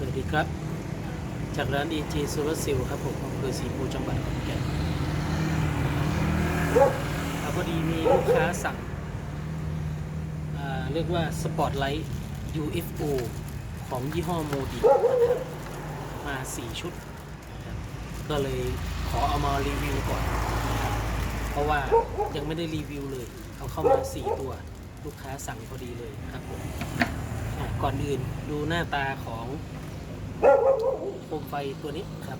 สวัสดีครับ จากร้าน EG Solar Cell ครับผมอำเภอศรีภูจังหวัดขอนแก่นครับพอดีมีลูกค้าสั่งเรียกว่า Spotlight UFO ของยี่ห้อโมดินะครับมา 4 ชุด ก็เลยขอเอามารีวิวก่อน เพราะว่ายังไม่ได้รีวิวเลย เอาเข้ามา 4 ตัวลูกค้าสั่งพอดีเลยครับผมก่อนอื่นดูหน้าตาของ โคมไฟตัวนี้ครับ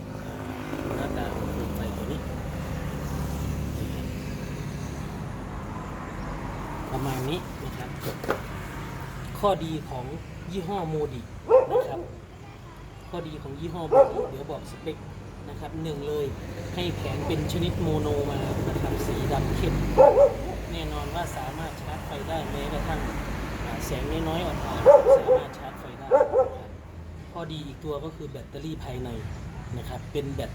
หน้าตาของโคมไฟตัวนี้ประมาณนี้นะครับ ข้อดีของยี่ห้อโมดินะครับ ข้อดีของยี่ห้อโมดิเดี๋ยวบอกสเปคนะครับหนึ่งเลยให้แผงเป็นชนิดโมโนมานะครับสีดำเข้มแน่นอนว่าสามารถชาร์จไฟได้แม้กระทั่งแสงน้อยๆอ่อนๆสามารถชาร์จไฟได้นะครับ ข้อดีอีกตัวก็คือแบตเตอรี่ภายในนะครับเป็นแบต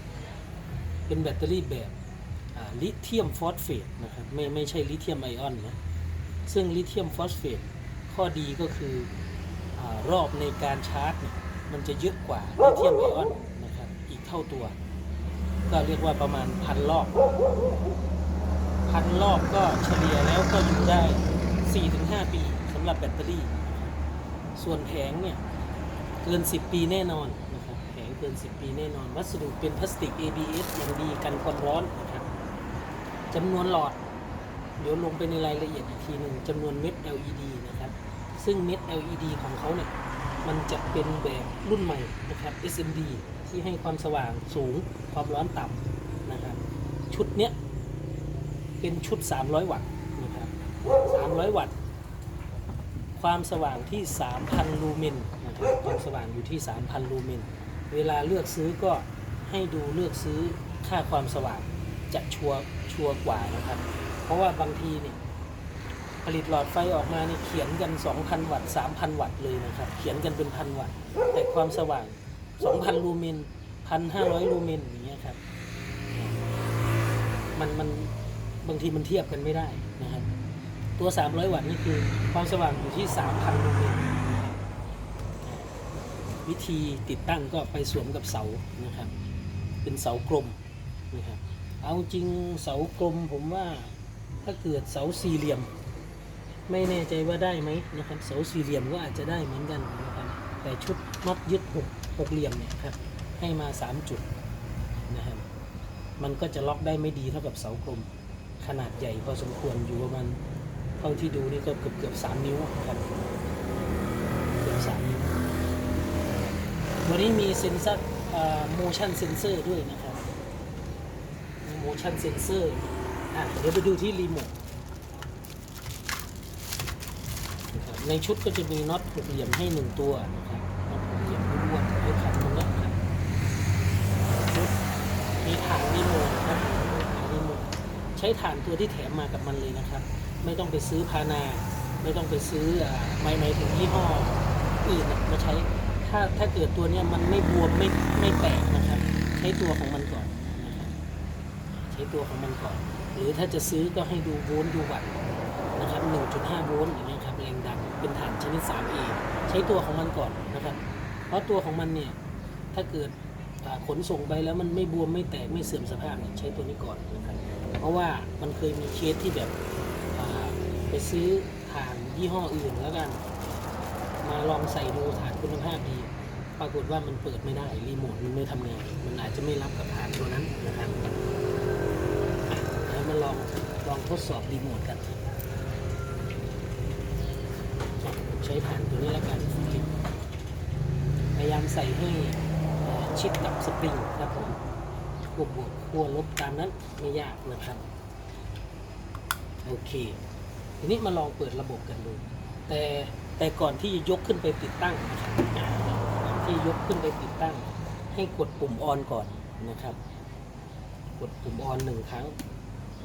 เป็นแบตเตอรี่แบบลิเธียมฟอสเฟตนะครับไม่ไม่ใช่ลิเธียมไอออนนะซึ่งลิเธียมฟอสเฟตข้อดีก็คืออรอบในการชาร์จเนี่ยมันจะเยอะกว่าลิเธียมไอออนนะครับอีกเท่าตัว ก็เรียกว่าประมาณพันรอบพันรอบก็เฉลี่ยแล้วก็อยู่ได้ 4-5 ปีสำหรับแบตเตอรี่ ส่วนแผงเนี่ย เกิน 10 ปีแน่นอนนะครับแผงเกิน 10 ปีแน่นอน วัสดุเป็นพลาสติก ABS อย่างดีกันความร้อนนะครับจำนวนหลอด เดี๋ยวลงไปในรายละเอียดอีกทีหนึ่งจำนวนเม็ด LED นะครับ ซึ่งเม็ด LED ของเขาเนี่ยมันจะเป็นแบบรุ่นใหม่นะครับ SMD ที่ให้ความสว่างสูงความร้อนต่ำนะครับชุดเนี้ยเป็นชุด 300 วัตต์นะครับ300 วัตต์ ความสว่างที่ 3,000 ลูเมน ความสว่างอยู่ที่ 3,000 ลูเมน เวลาเลือกซื้อก็ให้ดูเลือกซื้อค่าความสว่างจะชัวชัวกว่านะครับ เพราะว่าบางทีเนี่ยผลิตหลอดไฟออกมาเนี่ยเขียนกัน 2,000 วัตต์ 3,000 วัตต์เลยนะครับ เขียนกันเป็นพันวัตต์ แต่ความสว่าง 2,000 ลูเมน 1,500 ลูเมนอย่างเงี้ยครับ มันมันบางทีมันเทียบกันไม่ได้นะครับ ตัว 300 วัตต์นี่คือความสว่างอยู่ที่ 3,000 ลูเมน วิธีติดตั้งก็ไปสวมกับเสานะครับ เป็นเสากลมนะครับเอาจริงเสากลมผมว่าถ้าเกิดเสาสี่เหลี่ยม ไม่แน่ใจว่าได้ไหมนะครับ เสาสี่เหลี่ยมก็อาจจะได้เหมือนกันนะครับแต่ชุดน็อตยึดหกหกเหลี่ยมเนี่ยครับให้มา 3 จุดนะครับมันก็จะล็อกได้ไม่ดีเท่ากับเสากลมขนาดใหญ่พอสมควรอยู่ประมาณเท่าที่ดูนี่ก็เกือบเกือบสามนิ้วครับเกือบสามนิ้ว วันนี้มีเซ็นเซอร์ motion sensor ด้วยนะครับ มี motion sensor อะเดี๋ยวไปดูที่รีโมทในชุดก็จะมีน็อตหกเหลี่ยมให้หนึ่งตัวนะครับน็อตหกเหลี่ยมอ้วนๆไว้ขันตรงนี้ครับมีฐานรีโมทนะครับฐานรีโมทใช้ฐานตัวที่แถมมากับมันเลยนะครับ ไม่ต้องไปซื้อพานา ไม่ต้องไปซื้อไม่ไม่ถึงยี่ห้ออื่นนะมาใช้ ถ้าถ้าเกิดตัวเนี้ยมันไม่บวมไม่ไม่แตกนะครับ ใช้ตัวของมันก่อนนะครับใช้ตัวของมันก่อน หรือถ้าจะซื้อก็ให้ดูโวลต์ดูวัตต์นะครับ 1.5 โวลต์อย่างเงี้ยครับแรงดันเป็นฐานชนิด 3A ใช้ตัวของมันก่อนนะครับ เพราะตัวของมันเนี่ยถ้าเกิดขนส่งไปแล้วมันไม่บวมไม่แตกไม่เสื่อมสภาพเนี่ยใช้ตัวนี้ก่อนนะครับเพราะว่ามันเคยมีเคสที่แบบไปซื้อฐานยี่ห้ออื่นแล้วกัน มาลองใส่ดูฐานคุณภาพดี ปรากฏว่ามันเปิดไม่ได้รีโมทมันไม่ทำงานมันอาจจะไม่รับกับฐานตัวนั้นนะครับแล้วมาลองลองทดสอบรีโมทกันใช้ฐานตัวนี้แล้วกันพยายามใส่ให้ชิดกับสปริงครับผมขั้วบวกขั้วลบตามนั้นไม่ยากนะครับ โอเค ทีนี้มาลองเปิดระบบกันดู แต่ แต่ก่อนที่จะยกขึ้นไปติดตั้งนะครับที่ยกขึ้นไปติดตั้ง ให้กดปุ่มออนก่อนนะครับ กดปุ่มออนหนึ่งครั้ง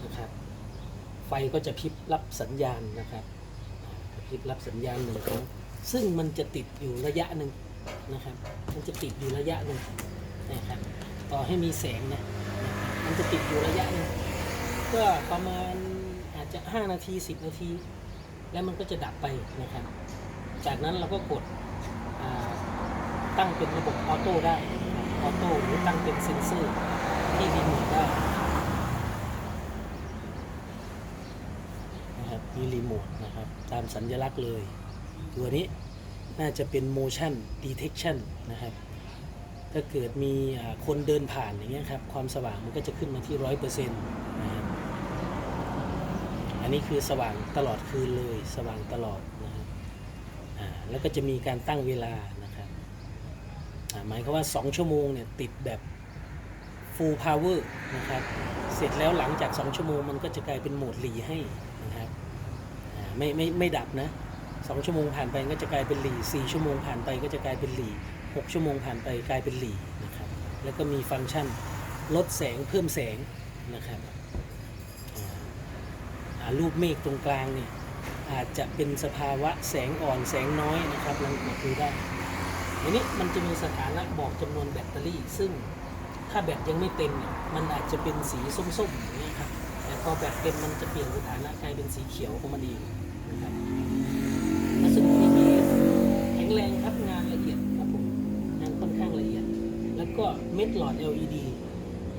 นะครับ ไฟก็จะพิบรับสัญญาณนะครับ พิบรับสัญญาณหนึ่งครั้ง ซึ่งมันจะติดอยู่ระยะหนึ่งนะครับ มันจะติดอยู่ระยะหนึ่งนะครับ ต่อให้มีแสงนะนะครับมันจะติดอยู่ระยะหนึ่งก็ประมาณอาจจะ 5 นาที 10 นาที แล้วมันก็จะดับไปนะครับ จากนั้นเราก็กดตั้งเป็นระบบออโต้ได้ออโต้หรือตั้งเป็นเซ็นเซอร์ที่รีโมทได้นะครับมีรีโมทนะครับตามสัญลักษณ์เลย ตัวนี้น่าจะเป็น motion detection นะครับถ้าเกิดมีคนเดินผ่านอย่างเงี้ยครับความสว่างมันก็จะขึ้นมาที่ร้อยเปอร์เซ็นต์นะครับอันนี้คือสว่างตลอดคืนเลยสว่างตลอด แล้วก็จะมีการตั้งเวลานะครับหมายความว่า 2 ชั่วโมงเนี่ยติดแบบ full power นะครับ เสร็จแล้วหลังจาก 2 ชั่วโมงมันก็จะกลายเป็นโหมดหลีให้นะครับไม่ไม่ไม่ดับนะสองชั่วโมงผ่านไปก็จะกลายเป็นหลีสี่ชั่วโมงผ่านไปก็จะกลายเป็นหลีหกชั่วโมงผ่านไปกลายเป็นหลีนะครับ แล้วก็มีฟังก์ชันลดแสงเพิ่มแสงนะครับรูปเมฆตรงกลางเนี่ย อาจจะเป็นสภาวะแสงอ่อนแสงน้อยนะครับลองกดดูได้ทีนี้มันจะมีสถานะบอกจำนวนแบตเตอรี่ ซึ่งถ้าแบตยังไม่เต็มเนี่ยมันอาจจะเป็นสีส้มๆอย่างนี้ครับแต่พอแบตเต็มมันจะเปลี่ยนสถานะกลายเป็นสีเขียวของมันเองนะครับวัสดุ ABS แข็งแรงครับงานละเอียดครับผมงานค่อนข้างละเอียด แล้วก็เม็ดหลอด LED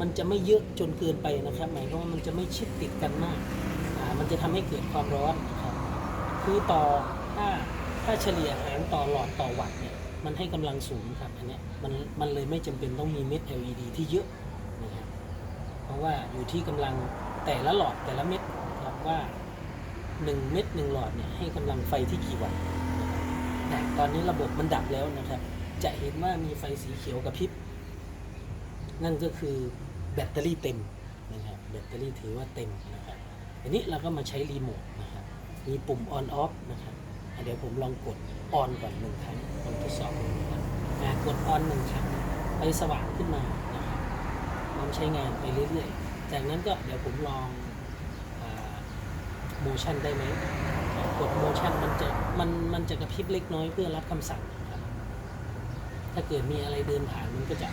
มันจะไม่เยอะจนเกินไปนะครับ หมายความว่ามันจะไม่ชิดติดกันมากมันจะทำให้เกิดความร้อนนะ คือต่อถ้าถ้าเฉลี่ยหารต่อหลอดต่อวัตต์เนี่ยมันให้กำลังสูงครับอันเนี้ยมันมันเลยไม่จำเป็นต้องมีเม็ด LED ที่เยอะนะครับเพราะว่าอยู่ที่กำลังแต่ละหลอดแต่ละเม็ดครับว่า 1 เม็ด1หลอดเนี่ยให้กำลังไฟที่กี่วัตต์นะตอนนี้ระบบมันดับแล้วนะครับ จะเห็นว่ามีไฟสีเขียวกระพริบ นั่นก็คือแบตเตอรี่เต็มนะครับแบตเตอรี่ถือว่าเต็มนะครับอันนี้เราก็มาใช้รีโมทนะ มีปุ่ม on off นะครับเดี๋ยวผมลองกด on ก่อนหนึ่งครั้งลองทดสอบดูนะครับอะกด on หนึ่งครั้งไฟสว่างขึ้นมานะครับลองใช้งานไปเรื่อยๆ จากนั้นก็เดี๋ยวผมลองอ motion ได้ไหมกด motion มันจะมันมันจะกระพริบเล็กน้อยเพื่อรับคำสั่งนะครับถ้าเกิดมีอะไรเดินผ่านมันก็จะ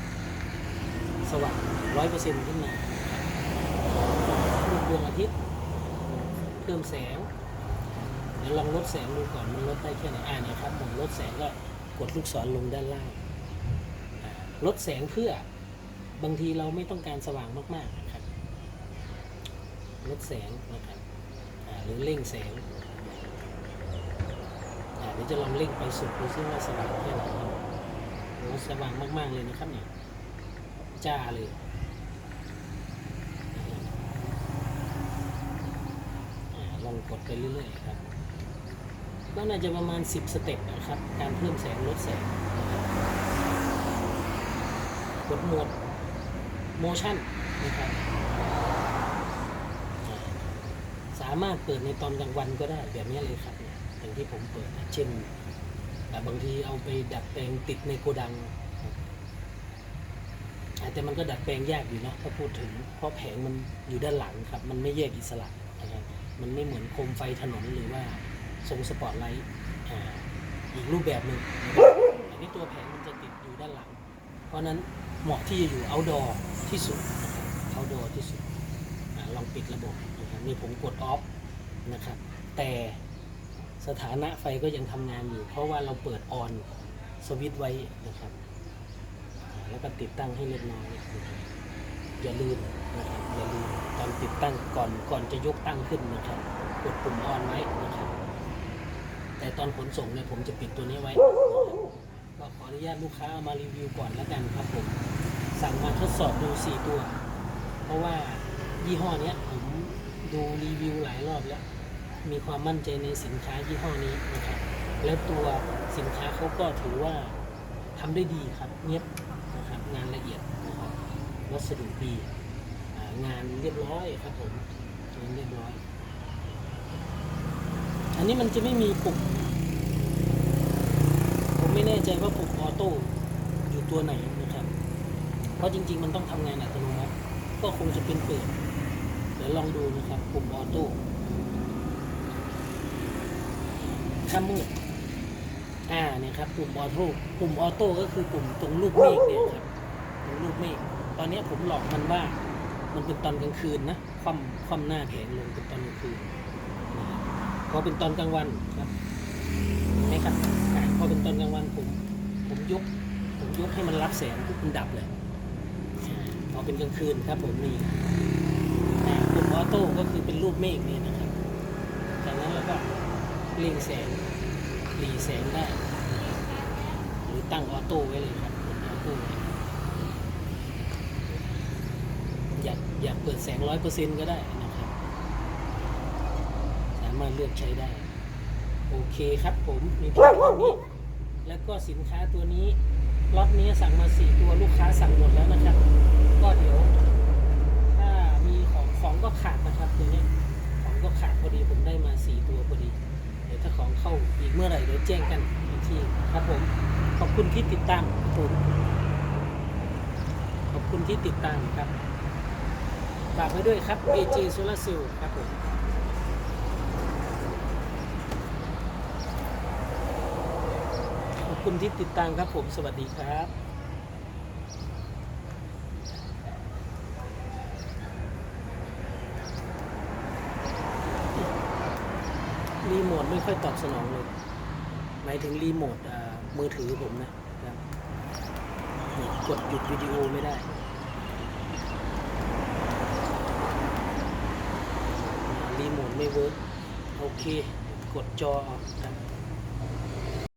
สว่างร้อยเปอร์เซ็นต์ขึ้นมารูปดวงอาทิตย์ เพิ่มแสง ดี๋ยวลองลดแสงดูก่อนมันลดได้แค่ไหนอ่านี่ครับผมลดแสงก็กดลูกศรลงด้านล่างลดแสงเพื่อบางทีเราไม่ต้องการสว่างมากๆนะครับลดแสงนะครับหรือเร่งแสงเดี๋ยวจะลองเร่งไปสุดดูซิว่าสว่างแค่ไหนโอ้สว่างมากๆเลยนะครับเนี่ยจ้าเลยลองกดไปเรื่อยๆครับ ก็น่าจะประมาณ 10 สเต็ปนะครับ การเพิ่มแสงลดแสงกดโหมด motion นะครับสามารถเปิดในตอนกลางวันก็ได้แบบนี้เลยครับ อย่างที่ผมเปิดเช่นแต่บางทีเอาไปดัดแปลงติดในโกดังอาแต่มันก็ดัดแปลงยากอยู่นะถ้าพูดถึงเพราะแผงมันอยู่ด้านหลังครับ มันไม่แยกอิสระนะครับมันไม่เหมือนโคมไฟถนนหรือว่า ทรงสปอตไลท์อีกรูปแบบหนึ่งอันนี้ตัวแผงมันจะติดอยู่ด้านหลัง เพราะนั้นเหมาะที่จะอยู่ outdoor ที่สุดนะครับ outdoor ที่สุดลองปิดระบบนะครับนี่ผมกด off นะครับแต่สถานะไฟก็ยังทำงานอยู่ เพราะว่าเราเปิด on สวิตไว้นะครับ แล้วก็ติดตั้งให้เรียบร้อยอย่าลืมนะครับอย่าลืมตอนติดตั้งก่อนก่อนจะยกตั้งขึ้นนะครับ กดปุ่ม on ไว้นะครับ แต่ตอนขนส่งเนี่ยผมจะปิดตัวนี้ไว้ก็ขออนุญาตลูกค้าเอามารีวิวก่อนแล้วกันครับผม สั่งมาทดสอบดู 4 ตัว เพราะว่ายี่ห้อเนี้ยผมดูรีวิวหลายรอบแล้ว มีความมั่นใจในสินค้ายี่ห้อนี้นะครับแล้วตัวสินค้าเขาก็ถือว่าทำได้ดีครับเนียบนะครับงานละเอียดนะครับวัสดุดีงานเรียบร้อยครับผมงานเรียบร้อย อันนี้มันจะไม่มีปุ่มผมไม่แน่ใจว่าปุ่มออโต้อยู่ตัวไหนนะครับ เพราะจริง ๆ มันต้องทำงานอัตโนมัติก็คงจะเป็นเปิดเดี๋ยวลองดูนะครับปุ่มออโต้ถ้ามืดอ่าเนี่ยครับปุ่มออโต้ปุ่มออโต้ก็คือปุ่มตรงรูปเมฆเนี่ยครับตรงรูปเมฆตอนนี้ผมหลอกมันว่า มันเป็นตอนกลางคืนนะคว่ำคว่ำหน้าแผงลงเป็นตอนกลางคืน นะครับพอเป็นตอนกลางวันครับไหมครับพอเป็นตอนกลางวันผม ผมยก ผมยกให้มันรับแสงปุ๊บมันดับเลยพอเป็นกลางคืนครับผมนี่อ่ากดออโต้ก็คือเป็นรูปเมฆนี่นะครับจากนั้นเราก็เล็งแสงหลีแสงได้ หรือตั้งออโต้ไว้เลยครับออโต้อยากอยากเปิดแสงร้อยเปอร์เซ็นต์ก็ได้ามารถเลือกใช้ได้ โอเคครับผมมีเพียงเท่นี้ แล้วก็สินค้าตัวนี้ล็อตนี้สั่งมาสี่ตัวลูกค้าสั่งหมดแล้วนะครับ ก็เดี๋ยวถ้ามีของของก็ขาดนะครับตัวนี้ของก็ขาดพอดีผมได้มาสี่ตัวพอดี เดี๋ยวถ้าของเข้าอีกเมื่อไหร่เดี๋ยวแจ้งกันอีกทีครับผมขอบคุณที่ติดตามผมขอบคุณที่ติดตามครับฝากไว้ด้วยครับ AJ Solar Cell ครับผม ขอบ คุณที่ติดตามครับผมสวัสดีครับรีโมทไม่ค่อยตอบสนองเลย หมายถึงรีโมทมือถือผมนะครับนี่กดหยุดวิดีโอไม่ได้ รีโมทไม่เวิร์กโอเค กดจอเอาครับ